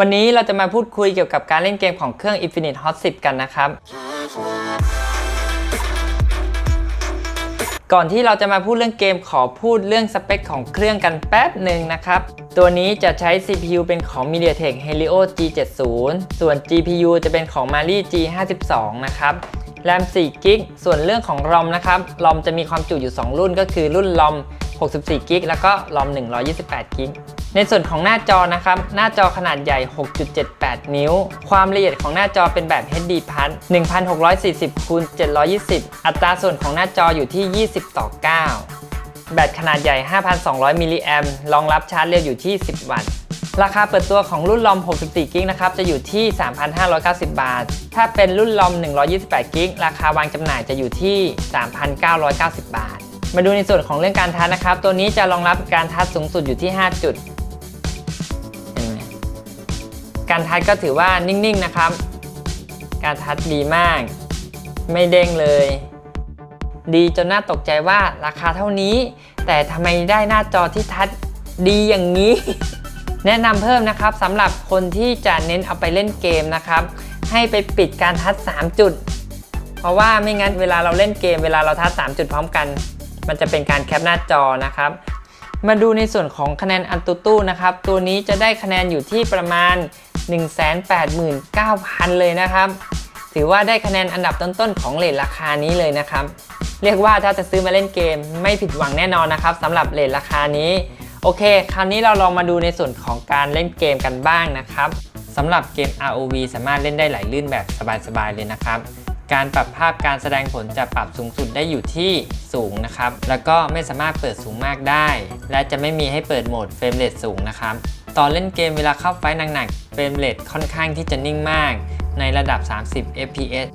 วันนี้เราจะมาพูดคุยเกี่ยวกับการเล่นเกมของเครื่อง Infinite Hot 10 กันนะครับ ก่อนที่เราจะมาพูดเรื่องเกมขอพูดเรื่องสเปคของเครื่องกันแป๊บหนึ่งนะครับ ตัวนี้จะใช้ CPU เป็นของ MediaTek Helio G70 ส่วน GPU จะเป็นของ Mali G52 นะครับแรม4 g b ส่วนเรื่องของ ROM นะครับ ROM จะมีความจุอยู่ 2 รุ่นก็คือรุ่น ROM 64 g b แล้วก็ ROM 128 g b ในส่วนของหน้าจอนะครับ หน้าจอขนาดใหญ่ 6.78 นิ้ว ความละเอียดของหน้าจอเป็นแบบ HD Plus 1640คูณ720 อัตราส่วนของหน้าจออยู่ที่ 20 ต่อ 9 แบตขนาดใหญ่ 5,200 มิลลิแอมรองรับชาร์จเร็วอยู่ที่ 10 วัตต์ ราคาเปิดตัวของรุ่นลอม 64 กิกนะครับ จะอยู่ที่ 3,590 บาท ถ้าเป็นรุ่นลอม 128 กิก ราคาวางจำหน่ายจะอยู่ที่ 3,990 บาท มาดูในส่วนของเรื่องการทัชนะครับ ตัวนี้จะรองรับการทัชสูงสุดอยู่ที่ 5 จุด การทัชก็ถือว่านิ่งๆนะครับ การทัชดีมาก ไม่เด้งเลย ดีจนน่าตกใจว่าราคาเท่านี้ แต่ทำไมได้หน้าจอที่ทัชดีอย่างนี้ แนะนำเพิ่มนะครับสำหรับคนที่จะเน้นเอาไปเล่นเกมนะครับ ให้ไปปิดการทัช3จุด เพราะว่าไม่งั้นเวลาเราเล่นเกม เวลาเราทัช3จุดพร้อมกัน มันจะเป็นการแคปหน้าจอนะครับมาดูในส่วนของคะแนนอันตุตู้นะครับ ตัวนี้จะได้คะแนนอยู่ที่ประมาณ 189,000 เลยนะครับ ถือว่าได้คะแนนอันดับต้นๆ ของเลทราคานี้เลยนะครับ เรียกว่าถ้าจะซื้อมาเล่นเกมไม่ผิดหวังแน่นอนนะครับสำหรับเลทราคานี้ โอเค คราวนี้เราลองมาดูในส่วนของการเล่นเกมกันบ้างนะครับสำหรับเกม ROV สามารถเล่นได้ไหลลื่นแบบสบายๆเลยนะครับการปรับภาพการแสดงผลจะปรับสูงสุดได้อยู่ที่สูงนะครับ แล้วก็ไม่สามารถเปิดสูงมากได้ และจะไม่มีให้เปิดโหมดเฟรมเรทสูงนะครับ ตอนเล่นเกมเวลาเข้าไฟท์หนักๆเฟรมเรทค่อนข้างที่จะนิ่งมาก ในระดับ 30 fps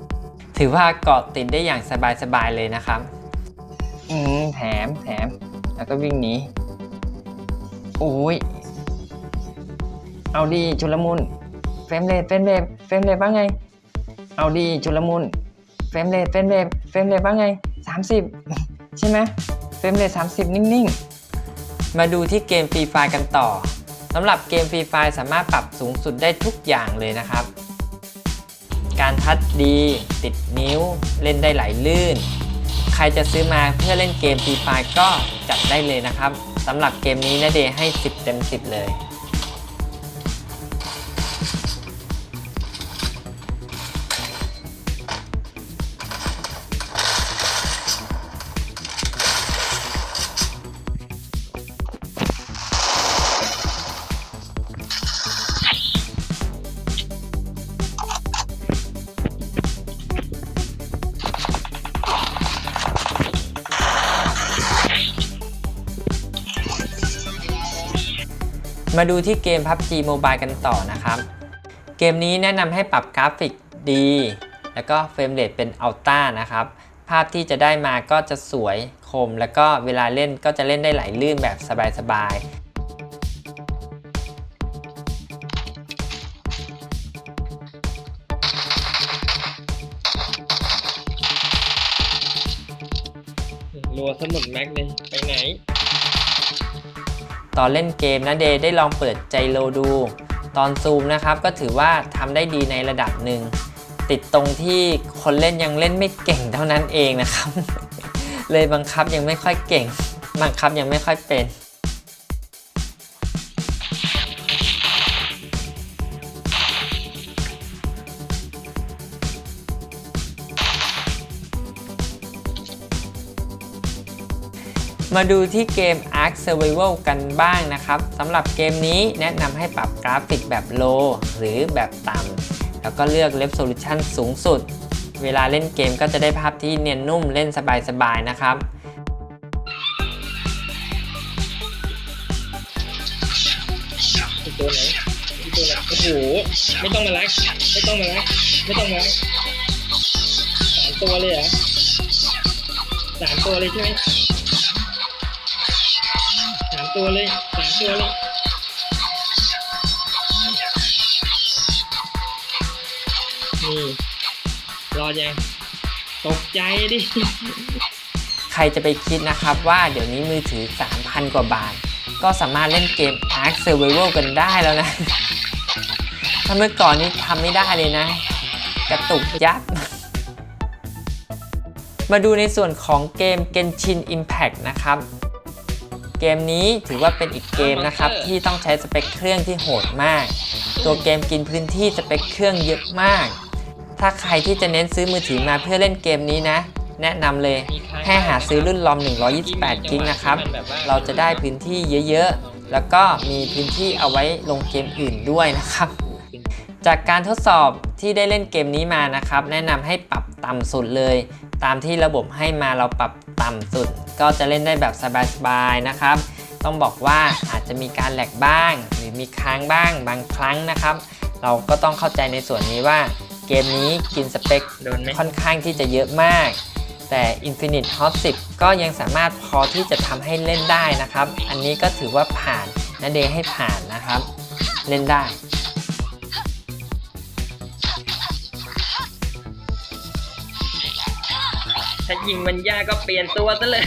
ถือว่าเกาะติดได้อย่างสบายๆเลยนะครับ อืมแถมแถมแล้วก็วิ่งหนีโอ้ย เอาดีชุลมุนเฟรมเรทเฟรมเรทเฟรมเรทว่าไง เอาดีชุลมุนเฟรมเรทเฟรมเรทเฟรมเรทว่าไง 30 ใช่ไหมเฟรมเรท30 นิ่งๆ มาดูที่เกมฟรีไฟกันต่อสำหรับเกมฟรีไฟสามารถปรับสูงสุดได้ทุกอย่างเลยนะครับ การทัดดี ติดนิ้ว เล่นได้ไหลลื่น ใครจะซื้อมาเพื่อเล่นเกมฟรีไฟก็จัดได้เลยนะครับสำหรับเกมนี้นะเดให้ 10 เต็ม 10 เลย มาดูที่เกม PUBG Mobile กันต่อนะครับ เกมนี้แนะนำให้ปรับกราฟิกดี แล้วก็เฟรมเรทเป็นอัลต้านะครับ ภาพที่จะได้มาก็จะสวยคม แล้วก็เวลาเล่นก็จะเล่นได้ไหลลื่นแบบสบายๆรัวสมุดแม็กเลยไปไหน ตอนเล่นเกมนะเดย์ได้ลองเปิดใจโลดู ตอนซูมนะครับก็ถือว่าทำได้ดีในระดับหนึ่ง ติดตรงที่คนเล่นยังเล่นไม่เก่งเท่านั้นเองนะครับ เลยบังคับยังไม่ค่อยเก่ง บังคับยังไม่ค่อยเป็น มาดูที่เกม Ark Survival กันบ้างนะครับสำหรับเกมนี้แนะนำให้ปรับกราฟิกแบบ low หรือแบบต่ำแล้วก็เลือก resolution สูงสุด เวลาเล่นเกมก็จะได้ภาพที่เนียนนุ่มเล่นสบาย ๆ นะครับตัวไหนตัวไหนโอ้โหไม่ต้องมาลักไม่ต้องมาลักไม่ต้องมาลักสามตัวเลยเหรอสามตัวเลยใช่ไหมสาม ตัวเลยสามตัวเลยนี่รอยังตกใจดิ ใครจะไปคิดนะครับว่าเดี๋ยวนี้มือถือ 3,000 กว่าบาท ก็สามารถเล่นเกม Ark Survival กันได้แล้วนะ ถ้าเมื่อก่อนนี้ทำไม่ได้เลยนะ กระตุกยับมาดูในส่วนของเกม Genshin Impact นะครับ เกมนี้ถือว่าเป็นอีกเกมนะครับที่ต้องใช้สเปคเครื่องที่โหดมาก ตัวเกมกินพื้นที่สเปคเครื่องเยอะมาก ถ้าใครที่จะเน้นซื้อมือถือมาเพื่อเล่นเกมนี้นะ แนะนำเลยให้หาซื้อรุ่นลอม 128 กิกนะครับ เราจะได้พื้นที่เยอะๆ แล้วก็มีพื้นที่เอาไว้ลงเกมอื่นด้วยนะครับ จากการทดสอบที่ได้เล่นเกมนี้มานะครับ แนะนำให้ปรับต่ำสุดเลย ตามที่ระบบให้มาเราปรับต่ำสุด ก็จะเล่นได้แบบสบายๆนะครับ ต้องบอกว่าอาจจะมีการแหลกบ้าง หรือมีค้างบ้างบางครั้งนะครับ เราก็ต้องเข้าใจในส่วนนี้ว่าเกมนี้กินสเปคค่อนข้างที่จะเยอะมาก แต่ Infinite Hot 10 ก็ยังสามารถพอที่จะทำให้เล่นได้นะครับ อันนี้ก็ถือว่าผ่านนะเดย์ให้ผ่านนะครับ เล่นได้ ถ้ายิงมันยากก็เปลี่ยนตัวซะเลย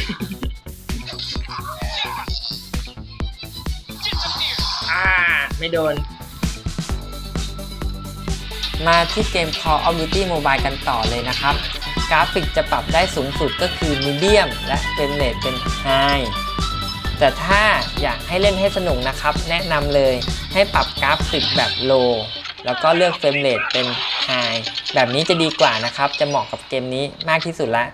อ่าไม่โดน มาที่เกม Call of Duty Mobile กันต่อเลยนะครับ กราฟิกจะปรับได้สูงสุดก็คือ Medium และเฟรมเรทเป็น High แต่ถ้าอยากให้เล่นให้สนุกนะครับ แนะนำเลยให้ปรับกราฟิกแบบ Low แล้วก็เลือกเฟรมเรทเป็น High แบบนี้จะดีกว่านะครับ จะเหมาะกับเกมนี้มากที่สุดละ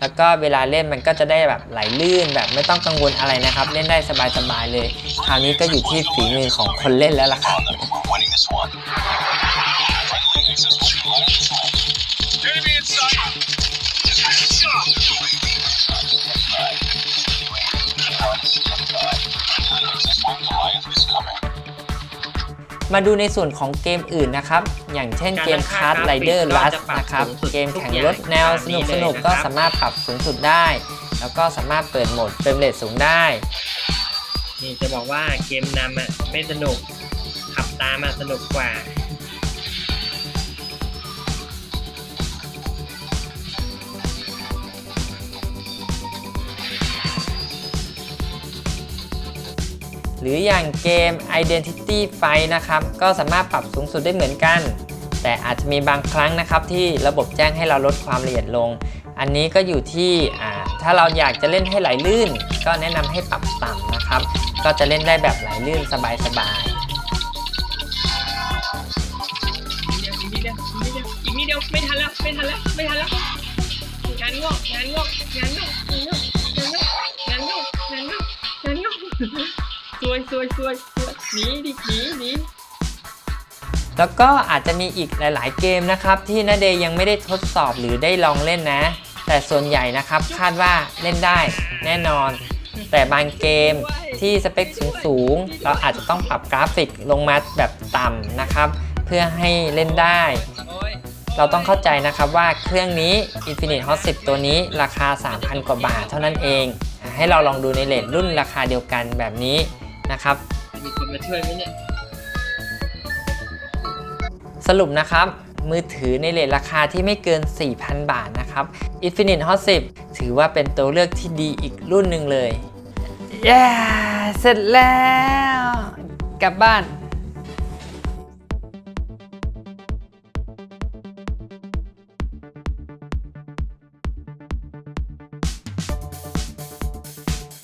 แล้วก็เวลาเล่นมันก็จะได้แบบไหลลื่นแบบไม่ต้องกังวลอะไรนะครับ เล่นได้สบายๆเลย คราวนี้ก็อยู่ที่ฝีมือของคนเล่นแล้วล่ะครับ มาดูในส่วนของเกมอื่นนะครับ อย่างเช่นเกม Card Rider Rush นะครับ เกมแข่งรถแนวสนุกสนุกๆก็สามารถปรับสูงสุดได้ แล้วก็สามารถเปิดโหมดเฟรมเรทสูงได้ นี่จะบอกว่าเกมนำอะไม่สนุก ขับตามอะสนุกกว่า รืออย่างเกม Identity Fight นะครับ ก็สามารถปรับสูงสุดได้เหมือนกัน แต่อาจจะมีบางครั้งนะครับที่ระบบแจ้งให้เราลดความละเอียดลง อันนี้ก็อยู่ที่ถ้าเราอยากจะเล่นให้ไหลลื่น ก็แนะนำให้ปรับต่ำนะครับ ก็จะเล่นได้แบบไหลลื่นสบายๆอีกนิดเดียวอีกนิดเดียวอีกนิดเดียวไม่ทันแล้วไม่ทันแล้วไม่ทันแล้วงานงอกงานงอกงานงอกงานงอก วยสวยสวยสวยหนีดิหนีหนีแล้วก็อาจจะมีอีกหลาย ๆ เกมนะครับ ที่นาเดยังไม่ได้ทดสอบหรือได้ลองเล่นนะ แต่ส่วนใหญ่นะครับคาดว่าเล่นได้แน่นอน แต่บางเกมที่สเปคสูง ๆ เราอาจจะต้องปรับกราฟิกลงมาแบบต่ำนะครับ เพื่อให้เล่นได้ เราต้องเข้าใจนะครับว่าเครื่องนี้ Infinite Hot 10 ตัวนี้ราคา 3,000 กว่าบาทเท่านั้นเอง ให้เราลองดูในเลทรุ่นราคาเดียวกันแบบนี้ นะครับ มีคนมาช่วยไหมเนี่ย สรุปนะครับ มือถือในเลทราคาที่ไม่เกิน 4,000 บาทนะครับ Infinite Hot 10 ถือว่าเป็นตัวเลือกที่ดีอีกรุ่นหนึ่งเลย เย้ เสร็จแล้ว กลับบ้าน